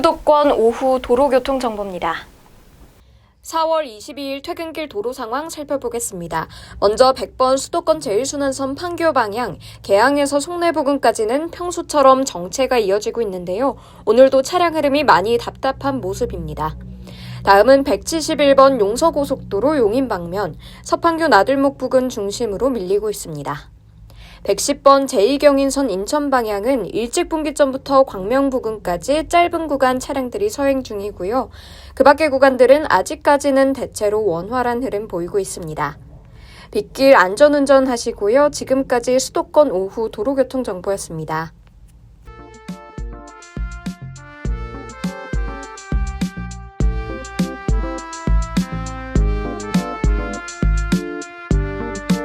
수도권 오후 도로교통 정보입니다. 4월 22일 퇴근길 도로 상황 살펴보겠습니다. 먼저 100번 수도권 제일순환선 판교 방향, 개항에서 송내 부근까지는 평소처럼 정체가 이어지고 있는데요. 오늘도 차량 흐름이 많이 답답한 모습입니다. 다음은 171번 용서고속도로 용인 방면, 서판교 나들목 부근 중심으로 밀리고 있습니다. 110번 제2경인선 인천 방향은 일찍 분기점부터 광명 부근까지 짧은 구간 차량들이 서행 중이고요. 그 밖의 구간들은 아직까지는 대체로 원활한 흐름 보이고 있습니다. 빗길 안전운전 하시고요. 지금까지 수도권 오후 도로교통 정보였습니다.